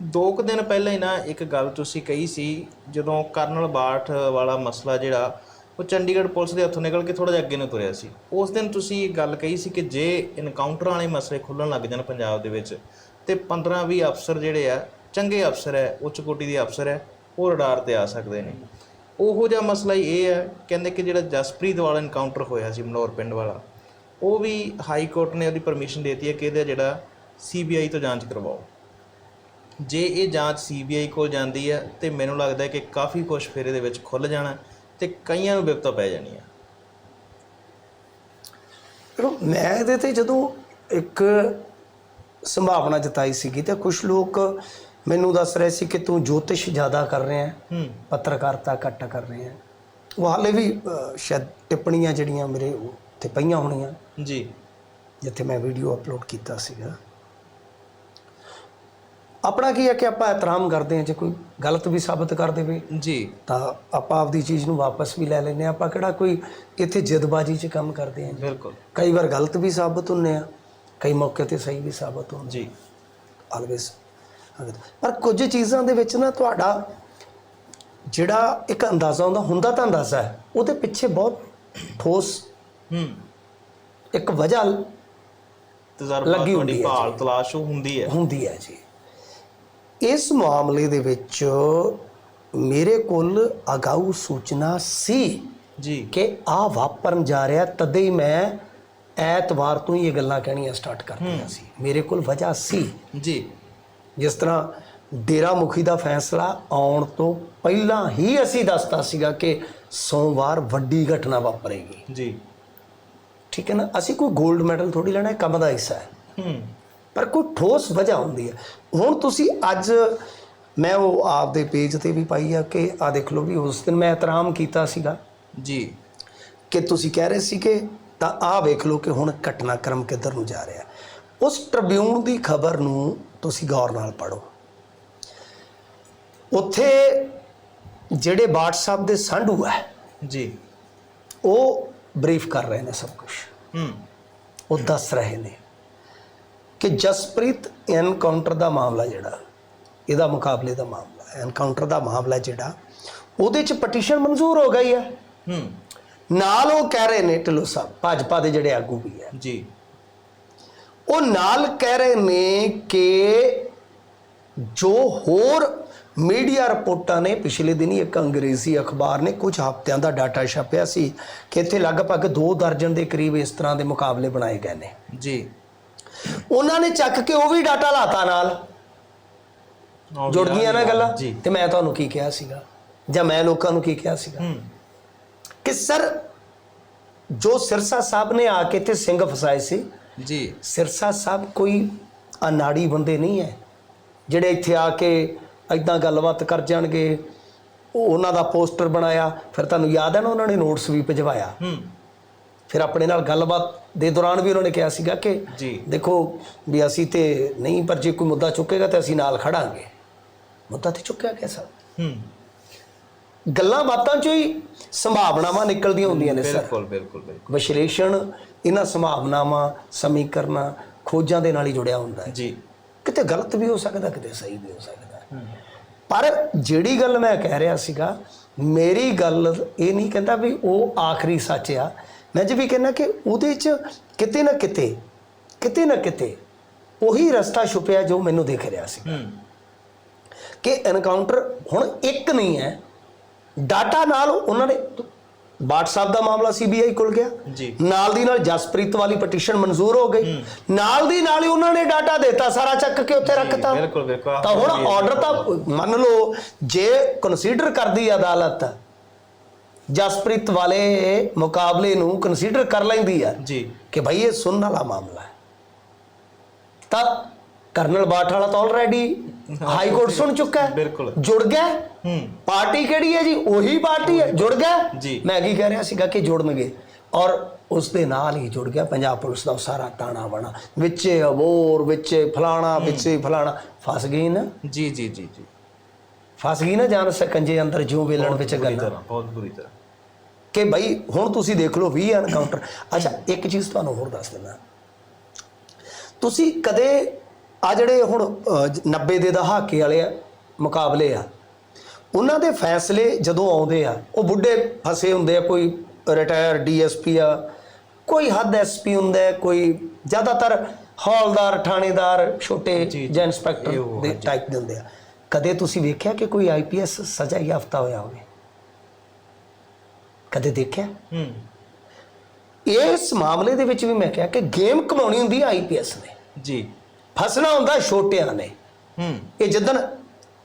ਦੋ ਕੁ ਦਿਨ ਪਹਿਲਾਂ ਹੀ ਨਾ ਇੱਕ ਗੱਲ ਤੁਸੀਂ ਕਹੀ ਸੀ, ਜਦੋਂ ਕਰਨਲ ਬਾਠ ਵਾਲਾ ਮਸਲਾ ਜਿਹੜਾ, ਉਹ ਚੰਡੀਗੜ੍ਹ ਪੁਲਿਸ ਦੇ ਹੱਥੋਂ ਨਿਕਲ ਕੇ ਥੋੜਾ ਜਿਹਾ ਅੱਗੇ ਨੂੰ ਤੁਰਿਆ ਸੀ। ਉਸ ਦਿਨ ਤੁਸੀਂ ਇਹ ਗੱਲ ਕਹੀ ਸੀ ਕਿ ਜੇ ਇਨਕਾਊਂਟਰ ਵਾਲੇ ਮਸਲੇ ਖੁੱਲਣ ਲੱਗ ਜਾਣ ਪੰਜਾਬ ਦੇ ਵਿੱਚ, ਤੇ 15-20 ਅਫਸਰ ਜਿਹੜੇ ਆ, ਚੰਗੇ ਅਫਸਰ ਹੈ, ਉੱਚ ਕੋਟੀ ਦੇ ਅਫਸਰ ਹੈ, ਉਹ ਰਡਾਰ ਤੇ ਆ ਸਕਦੇ ਨੇ। ਉਹੋ ਜਿਹਾ ਮਸਲਾ ਹੀ ਇਹ ਹੈ, ਕਹਿੰਦੇ ਕਿ ਜਿਹੜਾ ਜਸਪ੍ਰੀਤ ਵਾਲਾ ਇਨਕਾਊਂਟਰ ਹੋਇਆ ਸੀ, ਮਨੌਰ ਪਿੰਡ ਵਾਲਾ, ਉਹ ਵੀ ਹਾਈ ਕੋਰਟ ਨੇ ਉਹਦੀ ਪਰਮਿਸ਼ਨ ਦੇਤੀ ਹੈ ਕਿ ਇਹਦਾ ਜਿਹੜਾ ਸੀਬੀਆਈ ਤੋਂ ਜਾਂਚ ਕਰਵਾਓ। ਜੇ ਇਹ ਜਾਂਚ ਸੀਬੀਆਈ ਕੋਲ ਜਾਂਦੀ ਹੈ ਤੇ ਮੈਨੂੰ ਲੱਗਦਾ ਹੈ ਕਿ ਕਾਫੀ ਕੁਝ ਫਿਰ ਇਹਦੇ ਵਿੱਚ ਖੁੱਲ ਜਾਣਾ ਤੇ ਕਈਆਂ ਨੂੰ ਵਿਪਤਾ ਪੈ ਜਾਣੀ ਹੈ ਦੇਖੋ ਮੈਂ ਇਹਦੇ ਤੇ ਜਦੋਂ ਇੱਕ ਸੰਭਾਵਨਾ ਜਤਾਈ ਸੀਗੀ ਤੇ ਕੁਝ ਲੋਕ ਮੈਨੂੰ ਦੱਸ ਰਹੇ ਸੀ ਕਿ ਤੂੰ ਜੋਤਿਸ਼ ਜ਼ਿਆਦਾ ਕਰ ਰਿਹਾ ਹੈ ਪੱਤਰਕਾਰਤਾ ਘੱਟ ਕਰ ਰਹੇ ਹੈ। ਉਹ ਹਾਲੇ ਵੀ ਸ਼ਾਇਦ ਟਿੱਪਣੀਆਂ ਜਿਹੜੀਆਂ ਮੇਰੇ ਉੱਤੇ ਪਈਆਂ ਹੋਣੀਆਂ। ਜੀ। ਜਿੱਥੇ ਮੈਂ ਵੀਡੀਓ ਅਪਲੋਡ ਕੀਤਾ ਸੀਗਾ। ਆਪਣਾ ਕੀ ਹੈ ਕਿ ਆਪਾਂ ਇਤਰਾਮ ਕਰਦੇ ਹਾਂ ਜੇ ਕੋਈ ਗਲਤ ਵੀ ਸਾਬਤ ਕਰ ਦੇਵੇ ਜੀ। ਤਾਂ ਆਪਾਂ ਆਪਦੀ ਚੀਜ਼ ਨੂੰ ਵਾਪਸ ਵੀ ਲੈ ਲੈਂਦੇ ਹਾਂ। ਆਪਾਂ ਕਿਹੜਾ ਕੋਈ ਇੱਥੇ ਜਿੱਦਬਾਜ਼ੀ 'ਚ ਕੰਮ ਕਰਦੇ ਹਾਂ ਬਿਲਕੁਲ। ਕਈ ਵਾਰ ਗਲਤ ਵੀ ਸਾਬਤ ਹੁੰਨੇ ਆ ਕਈ ਮੌਕੇ ਤੇ ਸਹੀ ਵੀ ਸਾਬਤ ਹੁੰਦੇ ਜੀ। ਆਲਵੇਸ ਪਰ ਕੁਝ ਚੀਜ਼ਾਂ ਦੇ ਵਿੱਚ ਨਾ ਤੁਹਾਡਾ ਜਿਹੜਾ ਇੱਕ ਅੰਦਾਜ਼ਾ ਹੁੰਦਾ ਹੁੰਦਾ ਤਾਂ ਅੰਦਾਜ਼ਾ ਹੈ ਉਹਦੇ ਪਿੱਛੇ ਬਹੁਤ ਠੋਸ ਹੂੰ। ਇੱਕ ਵਜ੍ਹਾ ਤਜਰਬਾ ਲੱਗੀ ਤੁਹਾਡੀ ਭਾਲ ਤਲਾਸ਼ ਹੁੰਦੀ ਹੈ। ਹੁੰਦੀ ਹੈ ਜੀ। ਇਸ ਮਾਮਲੇ ਦੇ ਵਿੱਚ ਮੇਰੇ ਕੋਲ ਅਗਾਊ ਸੂਚਨਾ ਸੀ ਜੀ। ਕਿ ਆ ਵਾਪਰਨ ਜਾ ਰਿਹਾ ਤਦੇ ਹੀ ਮੈਂ ਐਤਵਾਰ ਤੋਂ ਹੀ ਇਹ ਗੱਲਾਂ ਕਹਿਣੀਆਂ ਸਟਾਰਟ ਕਰ ਦਿੱਤੀਆਂ ਸੀ। ਮੇਰੇ ਕੋਲ ਵਜ੍ਹਾ ਸੀ। ਜੀ। ਜਿਸ ਤਰ੍ਹਾਂ ਡੇਰਾ ਮੁਖੀ ਦਾ ਫੈਸਲਾ ਆਉਣ ਤੋਂ ਪਹਿਲਾਂ ਹੀ ਅਸੀਂ ਦੱਸਤਾ ਸੀਗਾ ਕਿ ਸੋਮਵਾਰ ਵੱਡੀ ਘਟਨਾ ਵਾਪਰੇਗੀ। ਜੀ। ਠੀਕ ਹੈ ਨਾ? ਅਸੀਂ ਕੋਈ 골ਡ ਮੈਡਲ ਥੋੜੀ ਲੈਣਾ ਹੈ ਕੰਮ ਦਾ ਹਿੱਸਾ ਹੈ। ਹੂੰ। ਪਰ ਕੋਈ ਠੋਸ ਵਜ੍ਹਾ ਹੁੰਦੀ ਹੈ। ਹੁਣ ਤੁਸੀਂ ਅੱਜ ਮੈਂ ਉਹ ਆਪਦੇ ਪੇਜ ਤੇ ਵੀ ਪਾਈ ਆ ਕਿ ਆ ਦੇਖ ਲਓ ਵੀ ਉਸ ਦਿਨ ਮੈਂ ਇਤਰਾਮ ਕੀਤਾ ਸੀਗਾ। ਜੀ। ਕਿ ਤੁਸੀਂ ਕਹਿ ਰਹੇ ਸੀ ਕਿ ਤਾਂ ਆਹ ਵੇਖ ਲਓ ਕਿ ਹੁਣ ਘਟਨਾਕ੍ਰਮ ਕਿੱਧਰ ਨੂੰ ਜਾ ਰਿਹਾ। ਉਸ ਟ੍ਰਿਬਿਊਨ ਦੀ ਖਬਰ ਨੂੰ ਤੁਸੀਂ ਗੌਰ ਨਾਲ ਪੜੋ ਉੱਥੇ ਜਿਹੜੇ WhatsApp ਦੇ ਸੰਧੂ ਹੈ ਜੀ। ਉਹ ਬਰੀਫ ਕਰ ਰਹੇ ਨੇ ਸਭ ਕੁਝ ਹੂੰ। ਉਹ ਦੱਸ ਰਹੇ ਨੇ। ਕਿ ਜਸਪ੍ਰੀਤ ਐਨਕਾਊਂਟਰ ਦਾ ਮਾਮਲਾ ਜਿਹੜਾ ਇਹਦਾ ਮੁਕਾਬਲੇ ਦਾ ਮਾਮਲਾ ਐਨਕਾਊਂਟਰ ਦਾ ਮਾਮਲਾ ਜਿਹੜਾ ਉਹਦੇ ਚ ਪਟੀਸ਼ਨ ਮਨਜ਼ੂਰ ਹੋ ਗਈ ਹੈ। ਹੂੰ। ਨਾਲ ਉਹ ਕਹਿ ਰਹੇ ਨੇ ਢਿੱਲੋਂ ਸਾਹਿਬ ਭਾਜਪਾ ਦੇ ਜਿਹੜੇ ਆਗੂ ਵੀ ਹੈ। ਜੀ। ਉਹ ਨਾਲ ਕਹਿ ਰਹੇ ਨੇ ਕਿ ਜੋ ਹੋਰ ਮੀਡੀਆ ਰਿਪੋਰਟਾਂ ਨੇ ਪਿਛਲੇ ਦਿਨੀ ਇੱਕ ਅੰਗਰੇਜ਼ੀ ਅਖਬਾਰ ਨੇ ਕੁਝ ਹਫ਼ਤਿਆਂ ਦਾ ਡਾਟਾ ਛਾਪਿਆ ਸੀ ਕਿ ਇੱਥੇ ਲਗਭਗ 2 ਦਰਜਨ ਦੇ ਕਰੀਬ ਇਸ ਤਰ੍ਹਾਂ ਦੇ ਮੁਕਾਬਲੇ ਬਣਾਏ ਗਏ ਨੇ। ਜੀ। ਉਹਨਾਂ ਨੇ ਚੱਕ ਕੇ ਉਹ ਵੀ ਡਾਟਾ ਲਾਤਾ ਨਾਲ। ਜੁੜ ਗਈਆਂ ਨਾ ਗੱਲਾਂ? ਤੇ ਮੈਂ ਤੁਹਾਨੂੰ ਕੀ ਕਿਹਾ ਸੀਗਾ? ਜਾਂ ਮੈਂ ਲੋਕਾਂ ਨੂੰ ਕੀ ਕਿਹਾ ਸੀਗਾ? ਕਿ ਸਰ ਜੋ ਸਿਰਸਾ ਸਾਹਿਬ ਨੇ ਆ ਕੇ ਇੱਥੇ ਸਿੰਘ ਫਸਾਏ ਸੀ ਜੀ। ਸਿਰਸਾ ਸਾਹਿਬ ਕੋਈ ਅਨਾੜੀ ਬੰਦੇ ਨਹੀਂ ਹੈ। ਜਿਹੜੇ ਇੱਥੇ ਆ ਕੇ ਐਦਾਂ ਗੱਲਬਾਤ ਕਰ ਜਾਣਗੇ ਉਹ ਉਹਨਾਂ ਦਾ ਪੋਸਟਰ ਬਣਾਇਆ ਫਿਰ ਤੁਹਾਨੂੰ ਯਾਦ ਹੈ ਨਾ ਉਹਨਾਂ ਨੇ ਨੋਟਸ ਵੀ ਭਿਜਵਾਇਆ? ਹੂੰ। ਫਿਰ ਆਪਣੇ ਨਾਲ ਗੱਲਬਾਤ ਦੇ ਦੌਰਾਨ ਵੀ ਉਹਨਾਂ ਨੇ ਕਿਹਾ ਸੀਗਾ ਕਿ ਜੀ। ਦੇਖੋ ਵੀ ਅਸੀਂ ਤੇ ਨਹੀਂ ਪਰ ਜੇ ਕੋਈ ਮੁੱਦਾ ਚੁੱਕੇਗਾ ਤੇ ਅਸੀਂ ਨਾਲ ਖੜਾਂਗੇ। ਮੁੱਦਾ ਤੇ ਚੁੱਕਿਆ ਸਰ? ਹੂੰ। ਗੱਲਾਂ ਬਾਤਾਂ ਚੋਂ ਹੀ ਸੰਭਾਵਨਾਵਾਂ ਨਿਕਲਦੀਆਂ ਹੁੰਦੀਆਂ ਨੇ ਸਰ। ਬਿਲਕੁਲ ਬਿਲਕੁਲ ਬਿਲਕੁਲ। ਵਿਸ਼ਲੇਸ਼ਣ ਇਹਨਾਂ ਸੰਭਾਵਨਾਵਾਂ ਸਮੀਕਰਨਾਂ ਖੋਜਾਂ ਦੇ ਨਾਲ ਹੀ ਜੁੜਿਆ ਹੁੰਦਾ ਹੈ। ਜੀ। ਕਿਤੇ ਗਲਤ ਵੀ ਹੋ ਸਕਦਾ ਕਿਤੇ ਸਹੀ ਵੀ ਹੋ ਸਕਦਾ। ਪਰ ਜਿਹੜੀ ਗੱਲ ਮੈਂ ਕਹਿ ਰਿਹਾ ਸੀਗਾ ਮੇਰੀ ਗੱਲ ਇਹ ਨਹੀਂ ਕਹਿੰਦਾ ਵੀ ਉਹ ਆਖਰੀ ਸੱਚ ਆ ਮੈਂ ਜੇ ਵੀ ਕਹਿੰਦਾ ਕਿ ਉਹਦੇ 'ਚ ਕਿਤੇ ਨਾ ਕਿਤੇ ਕਿਤੇ ਨਾ ਕਿਤੇ ਉਹੀ ਰਸਤਾ ਛੁਪਿਆ ਜੋ ਮੈਨੂੰ ਦਿਖ ਰਿਹਾ ਸੀ। ਕਿ ਐਨਕਾਊਂਟਰ ਹੁਣ ਇੱਕ ਨਹੀਂ ਹੈ। ਡਾਟਾ ਨਾਲ ਉਹਨਾਂ ਨੇ WhatsApp ਦਾ ਮਾਮਲਾ ਸੀਬੀਆਈ ਕੋਲ ਗਿਆ। ਨਾਲ ਦੀ ਨਾਲ ਜਸਪ੍ਰੀਤ ਵਾਲੀ ਪਟੀਸ਼ਨ ਮਨਜ਼ੂਰ ਹੋ ਗਈ। ਨਾਲ ਦੀ ਨਾਲ ਹੀ ਉਹਨਾਂ ਨੇ ਡਾਟਾ ਦਿੱਤਾ ਸਾਰਾ ਚੱਕ ਕੇ ਉੱਥੇ ਰੱਖਤਾ। ਬਿਲਕੁਲ ਬਿਲਕੁਲ। ਤਾਂ ਹੁਣ ਆਰਡਰ ਤਾਂ ਮੰਨ ਲਓ ਜੇ ਕੰਸੀਡਰ ਕਰਦੀ ਅਦਾਲਤ ਜਸਪ੍ਰੀਤ ਵਾਲੇ ਮੁਕਾਬਲੇ ਨੂੰ ਕੰਸੀਡਰ ਕਰ ਲੈਂਦੀ ਆ ਜੀ। ਕਿ ਭਾਈ ਇਹ ਸੁਣਨ ਵਾਲਾ ਮਾਮਲਾ ਹੈ। ਤਾਂ ਕਰਨਲ ਬਾਠ ਵਾਲਾ ਤਾਂ ਆਲਰੇਡੀ ਹਾਈ ਕੋਰਟ ਸੁਣ ਚੁੱਕਾ ਹੈ। ਬਿਲਕੁਲ। ਜੁੜ ਗਿਆ ਹੂੰ? ਪਾਰਟੀ ਕਿਹੜੀ ਹੈ ਜੀ? ਉਹੀ ਪਾਰਟੀ ਹੈ ਜੁੜ ਗਿਆ ਜੀ। ਮੈਂ ਕੀ ਕਹਿ ਰਿਹਾ ਸੀਗਾ ਕਿ ਜੁੜਨਗੇ। ਔਰ ਉਸ ਦੇ ਨਾਲ ਹੀ ਜੁੜ ਗਿਆ ਪੰਜਾਬ ਪੁਲਿਸ ਦਾ ਸਾਰਾ ਤਾਣਾ ਬਣਾ। ਵਿੱਚੇ ਅਬੋਰ ਵਿੱਚੇ ਫਲਾਣਾ ਵਿੱਚੇ ਫਲਾਣਾ। ਫਸ ਗਈ ਨਾ। ਜੀ ਜੀ ਜੀ ਜੀ। ਫਸ ਗਈ ਨਾ ਜਾਨ ਸਕੰਜੇ ਅੰਦਰ ਜਿਉਂ ਵੇਲਣ ਵਿੱਚ ਬੁਰੀ ਗੱਲਾਂ ਤਰ੍ਹਾਂ ਬਹੁਤ ਬੁਰੀ ਤਰ੍ਹਾਂ। ਕਿ ਭਾਈ ਹੁਣ ਤੁਸੀਂ ਦੇਖ ਲਓ 20 ਐਨਕਾਊਂਟਰ ਅੱਛਾ ਇੱਕ ਚੀਜ਼ ਤੁਹਾਨੂੰ ਹੋਰ ਦੱਸ ਦਿੰਦਾ। ਤੁਸੀਂ ਕਦੇ ਆ ਜਿਹੜੇ ਹੁਣ ਅ, ਜ- 90 ਦੇ ਦਹਾਕੇ ਵਾਲੇ ਆ ਮੁਕਾਬਲੇ ਆ ਉਹਨਾਂ ਦੇ ਫੈਸਲੇ ਜਦੋਂ ਆਉਂਦੇ ਆ ਉਹ ਬੁੱਢੇ ਫਸੇ ਹੁੰਦੇ ਆ ਕੋਈ ਰਿਟਾਇਰ ਡੀਐਸਪੀ ਆ ਕੋਈ ਹੱਦ ਐਸਪੀ ਹੁੰਦਾ ਹੈ, ਕੋਈ ਜ਼ਿਆਦਾਤਰ ਹੌਲਦਾਰ ਥਾਣੇਦਾਰ ਛੋਟੇ ਜੀ, ਜਾਂ। ਇਹ ਇੰਸਪੈਕਟਰ ਉਹ, ਦੇ ਟਾਈਪ ਦੇ ਹੁੰਦੇ ਆ। ਕਦੇ ਤੁਸੀਂ ਵੇਖਿਆ ਕਿ ਕੋਈ ਆਈਪੀਐਸ ਸਜ਼ਾ ਯਾਫਤਾ ਹੋਇਆ ਹੋਵੇ? ਕਦੇ ਦੇਖਿਆ? ਹੂੰ। ਇਸ ਮਾਮਲੇ ਦੇ ਵਿੱਚ ਵੀ ਮੈਂ ਕਿਹਾ ਕਿ ਗੇਮ ਕਮਾਉਣੀ ਹੁੰਦੀ ਹੈ ਆਈਪੀਐਸ ਨੇ। ਜੀ। ਫਸਣਾ ਹੁੰਦਾ ਛੋਟਿਆਂ ਨੇ। ਹੂੰ। ਇਹ ਜਿੱਦਣ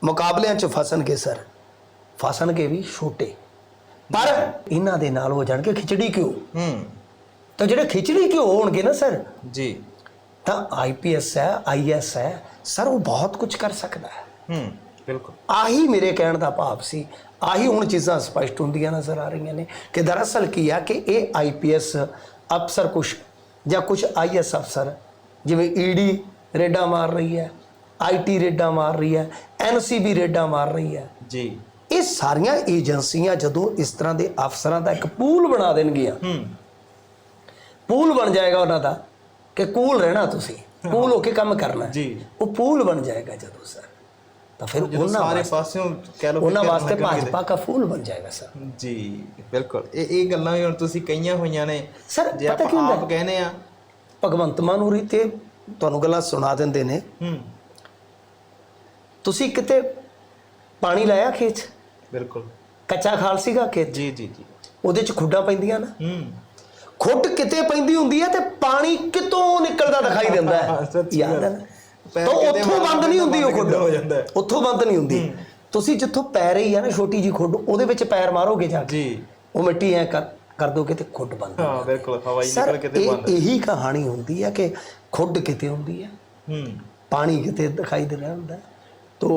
ਮੁਕਾਬਲਿਆਂ 'ਚ ਫਸਣਗੇ ਸਰ ਫਸਣਗੇ ਵੀ ਛੋਟੇ। ਪਰ ਇਹਨਾਂ ਦੇ ਨਾਲ ਹੋ ਜਾਣਗੇ ਖਿਚੜੀ ਕਿਉਂ? ਹੂੰ। ਤਾਂ ਜਿਹੜੇ ਖਿਚੜੀ ਕਿਉਂ ਹੋਣਗੇ ਨਾ ਸਰ? ਜੀ। ਤਾਂ ਆਈਪੀਐਸ ਹੈ ਆਈਐਸ ਹੈ ਸਰ ਉਹ ਬਹੁਤ ਕੁਝ ਕਰ ਸਕਦਾ ਹੈ। ਹੂੰ। ਬਿਲਕੁਲ। ਆਹੀ ਮੇਰੇ ਕਹਿਣ ਦਾ ਭਾਵ ਸੀ। ਆਹੀ ਹੁਣ ਚੀਜ਼ਾਂ ਸਪਸ਼ਟ ਹੁੰਦੀਆਂ ਨਜ਼ਰ ਆ ਰਹੀਆਂ ਨੇ ਕਿ ਦਰਅਸਲ ਕੀ ਆ ਕਿ ਇਹ ਆਈਪੀਐਸ ਅਫਸਰ ਕੁਝ ਜਾਂ ਕੁਝ ਆਈਐਸ ਅਫਸਰ ਜਿਵੇਂ ਈਡੀ ਰੇਡਾਂ ਮਾਰ ਰਹੀ ਹੈ ਆਈਟੀ ਰੇਡਾਂ ਮਾਰ ਰਹੀ ਹੈ ਐਨਸੀਬੀ ਰੇਡਾਂ ਮਾਰ ਰਹੀ ਹੈ। ਜੀ। ਇਹ ਸਾਰੀਆਂ ਏਜੰਸੀਆਂ ਜਦੋਂ ਇਸ ਤਰ੍ਹਾਂ ਦੇ ਅਫਸਰਾਂ ਦਾ ਇੱਕ ਪੂਲ ਬਣਾ ਦੇਣਗੀਆਂ ਹੂੰ। ਪੂਲ ਬਣ ਜਾਏਗਾ ਉਹਨਾਂ ਦਾ ਕਿ ਕੂਲ ਰਹਿਣਾ ਤੁਸੀਂ ਕੂਲ ਹੋ ਕੇ ਕੰਮ ਕਰਨਾ। ਜੀ। ਉਹ ਪੂਲ ਬਣ ਜਾਏਗਾ ਜਦੋਂ ਸਰ। ਤਾਂ ਫਿਰ ਉਹਨਾਂ ਸਾਰੇ ਪਾਸਿਓਂ ਕਹਿ ਲਓ ਉਹਨਾਂ ਵਾਸਤੇ। ਭਾਜਪਾ ਦਾ ਫੂਲ ਬਣ ਜਾਏਗਾ ਸਰ। ਜੀ ਬਿਲਕੁਲ। ਇਹ ਇਹ ਗੱਲਾਂ ਹੁਣ ਤੁਸੀਂ ਕਹੀਆਂ ਹੋਈਆਂ ਨੇ। ਸਰ, ਪਤਾ ਕੀ ਆਪਾਂ ਹੁੰਦਾ? ਆਪ ਕਹਿੰਦੇ ਆ ਭਗਵੰਤ ਮਾਨੂਰੀ ਤੇ ਤੁਹਾਨੂੰ ਗੱਲਾਂ ਸੁਣਾ ਦਿੰਦੇ ਨੇ। ਹੂੰ। ਤੁਸੀਂ ਕਿਤੇ ਪਾਣੀ ਲਾਇਆ ਖੇਤ 'ਚ? ਬਿਲਕੁਲ। ਕੱਚਾ ਖਾਲ ਸੀਗਾ ਖੇਤ? ਜੀ ਜੀ ਜੀ। ਉਹਦੇ ਚ ਖੁੱਡਾਂ ਪੈਂਦੀਆਂ ਨਾ? ਹੂੰ। ਖੁੱਡ ਕਿਤੇ ਪੈਂਦੀ ਹੁੰਦੀ ਹੈ ਤੇ ਪਾਣੀ ਕਿਤੋਂ ਨਿਕਲਦਾ ਦਿਖਾਈ ਦਿੰਦਾ ਹਾਂ, ਯਾਦ ਹੈ ਪੈਰ ਤਾਂ ਕਿਤੇ ਉੱਥੋਂ ਬੰਦ ਨਹੀਂ ਹੁੰਦੀ ਉਹ ਖੁੱਡ। ਹੋ ਜਾਂਦਾ ਹੈ। ਉੱਥੋਂ ਬੰਦ ਨਹੀਂ ਹੁੰਦੀ। ਤੁਸੀਂ ਜਿੱਥੋਂ ਪੈ ਰਹੀ ਹੈ ਨਾ ਛੋਟੀ ਜੀ ਖੁੱਡ ਉਹਦੇ ਵਿੱਚ ਪੈਰ ਮਾਰੋਗੇ ਜਾ ਕੇ। ਜੀ। ਉਹ ਮਿੱਟੀ ਐ ਕਰ ਦੋਗੇ ਤੇ ਖੁੱਡ ਬੰਦ ਹੋ ਹਾਂ ਬਿਲਕੁਲ ਹਵਾਈ ਸਰ ਨਿਕਲ ਕਿਤੇ ਬੰਦ। ਇਹੀ ਕਹਾਣੀ ਹੁੰਦੀ ਹੈ ਕਿ ਖੁੱਡ ਕਿਤੇ ਹੁੰਦੀ ਹੈ ਹੂੰ। ਪਾਣੀ ਕਿਤੇ ਦਿਖਾਈ ਦੇ ਰਿਹਾ ਹੁੰਦਾ ਹੈ। ਤੋ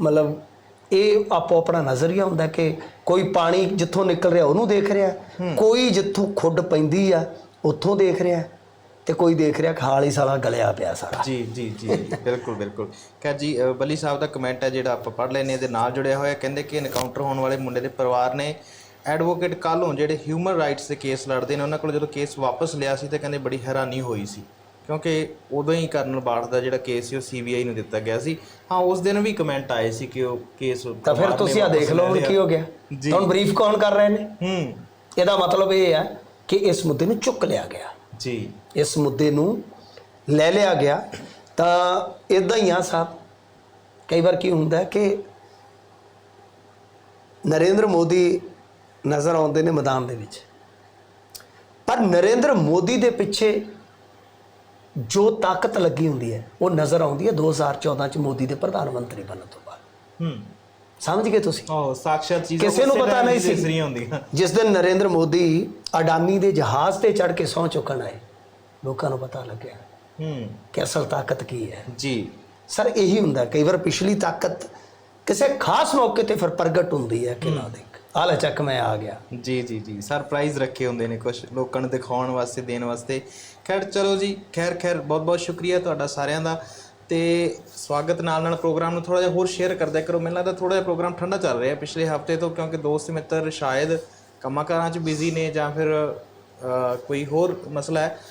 ਮਤਲਬ ਇਹ ਆਪੋ ਆਪਣਾ ਨਜ਼ਰੀਆ ਹੁੰਦਾ ਕਿ ਕੋਈ ਪਾਣੀ ਜਿੱਥੋਂ ਨਿਕਲ ਰਿਹਾ ਉਹਨੂੰ ਦੇਖ ਰਿਹਾ ਕੋਈ ਜਿੱਥੋਂ ਖੁੱਡ ਪੈਂਦੀ ਆ ਉੱਥੋਂ ਦੇਖ ਰਿਹਾ। ਤੇ ਕੋਈ ਦੇਖ ਰਿਹਾ ਖਾਲੀ ਸਾਲਾ ਗਲਿਆ ਪਿਆ ਸਾਰਾ। ਜੀ ਜੀ ਜੀ ਬਿਲਕੁਲ ਬਿਲਕੁਲ। ਕਹ ਜੀ ਅ, ਬੱਲੀ ਸਾਹਿਬ ਦਾ ਕਮੈਂਟ ਹੈ ਜਿਹੜਾ ਆਪਾਂ ਪੜ੍ਹ ਲੈਨੇ ਇਹਦੇ ਨਾਲ ਜੁੜਿਆ ਹੋਇਆ। ਕਹਿੰਦੇ ਕਿ ਐਨਕਾਊਂਟਰ ਹੋਣ ਵਾਲੇ ਮੁੰਡੇ ਦੇ ਪਰਿਵਾਰ ਨੇ ਐਡਵੋਕੇਟ ਕਾਲੋਂ ਜਿਹੜੇ ਹਿਊਮਨ ਰਾਈਟਸ ਦੇ ਕੇਸ ਲੜਦੇ ਨੇ ਉਹਨਾਂ ਕੋਲ ਜਦੋਂ ਕੇਸ ਵਾਪਸ ਲਿਆ ਸੀ ਤੇ ਕਹਿੰਦੇ ਬੜੀ ਹੈਰਾਨੀ ਹੋਈ ਸੀ। ਕਿਉਂਕਿ ਉਦੋਂ ਹੀ ਕਰਨਲ ਬਾਠ ਦਾ ਜਿਹੜਾ ਕੇਸ ਸੀ ਉਹ ਸੀਬੀਆਈ ਨੂੰ ਦਿੱਤਾ ਗਿਆ ਸੀ। ਹਾਂ ਉਸ ਦਿਨ ਵੀ ਕਮੈਂਟ ਆਏ ਸੀ ਕਿ ਉਹ ਕੇਸ ਤਾਂ ਫਿਰ ਤੁਸੀਂ ਆ ਦੇਖ ਲਓ ਹੁਣ ਕੀ ਹੋ ਗਿਆ। ਜੀ। ਤੁਹਾਨੂੰ ਬਰੀਫ ਕੌਣ ਕਰ ਰਹੇ ਨੇ? ਹੂੰ। ਇਹਦਾ ਮਤਲਬ ਇਹ ਹੈ ਕਿ ਇਸ ਮੁੱਦੇ ਨੂੰ ਚੁੱਕ ਲਿਆ ਗਿਆ। ਜੀ। ਇਸ ਮੁੱਦੇ ਨੂੰ ਲੈ ਲਿਆ ਗਿਆ। ਤਾਂ ਇਦਾਂ ਹੀ ਆ ਸਾਹਿਬ। ਕਈ ਵਾਰ ਕੀ ਹੁੰਦਾ ਕਿ ਨਰਿੰਦਰ ਮੋਦੀ ਨਜ਼ਰ ਆਉਂਦੇ ਨੇ ਮੈਦਾਨ ਦੇ ਵਿੱਚ। ਪਰ ਨਰਿੰਦਰ ਮੋਦੀ ਦੇ ਪਿੱਛੇ ਜੋ ਤਾਕਤ ਲੱਗੀ ਹੁੰਦੀ ਹੈ ਉਹ ਨਜ਼ਰ ਆਉਂਦੀ ਹੈ 2014 ਚ ਮੋਦੀ ਦੇ ਪ੍ਰਧਾਨ ਮੰਤਰੀ ਬਣਨ ਤੋਂ ਬਾਅਦ। ਹੂੰ। ਸਮਝ ਗਏ ਤੁਸੀਂ? ਉਹ ਸਾਕਸ਼ਾਤ ਚੀਜ਼ਾਂ ਕਿਸੇ ਨੂੰ ਪਤਾ ਨਹੀਂ ਸੀ। ਰਹੀਆਂ ਹੁੰਦੀਆਂ ਜਿਸ ਦਿਨ ਨਰਿੰਦਰ ਮੋਦੀ ਅਡਾਨੀ ਦੇ ਜਹਾਜ਼ ਤੇ ਚੜ ਕੇ ਸਹੁੰ ਚੁੱਕਣ ਆਏ ਲੋਕਾਂ ਨੂੰ ਪਤਾ ਲੱਗਿਆ ਹੂੰ। ਕਿ ਅਸਲ ਤਾਕਤ ਕੀ ਹੈ। ਜੀ। ਸਰ ਇਹੀ ਹੁੰਦਾ ਕਈ ਵਾਰ ਪਿਛਲੀ ਤਾਕਤ ਕਿਸੇ ਖਾਸ ਮੌਕੇ ਤੇ ਫਿਰ ਪ੍ਰਗਟ ਹੁੰਦੀ ਹੈ ਕਿ ਨਾ ਦੇਖ। ਆ ਲੈ ਚੱਕ ਮੈਂ ਆ ਗਿਆ। ਜੀ ਜੀ ਜੀ। ਸਰਪ੍ਰਾਈਜ਼ ਰੱਖੇ ਹੁੰਦੇ ਨੇ ਕੁਝ ਲੋਕਾਂ ਨੂੰ ਦਿਖਾਉਣ ਵਾਸਤੇ ਦੇਣ ਵਾਸਤੇ। ਖੈਰ ਚਲੋ ਜੀ ਖੈਰ ਖੈਰ ਬਹੁਤ ਬਹੁਤ ਸ਼ੁਕਰੀਆ ਤੁਹਾਡਾ ਸਾਰਿਆਂ ਦਾ। ਤੇ ਸਵਾਗਤ ਨਾਲ ਨਾਲ ਪ੍ਰੋਗਰਾਮ ਨੂੰ ਥੋੜਾ ਜਿਹਾ ਹੋਰ ਸ਼ੇਅਰ ਕਰਦਾ ਕਰੋ। ਮੈਨੂੰ ਲੱਗਦਾ ਥੋੜਾ ਜਿਹਾ ਪ੍ਰੋਗਰਾਮ ਠੰਡਾ ਚੱਲ ਰਿਹਾ ਪਿਛਲੇ ਹਫ਼ਤੇ ਤੋਂ, ਕਿਉਂਕਿ ਦੋਸਤ ਮਿੱਤਰ ਸ਼ਾਇਦ ਕੰਮਾਂ ਕਾਰਾਂ 'ਚ ਬਿਜ਼ੀ ਨੇ ਜਾਂ ਫਿਰ ਕੋਈ ਹੋਰ ਮਸਲਾ ਹੈ।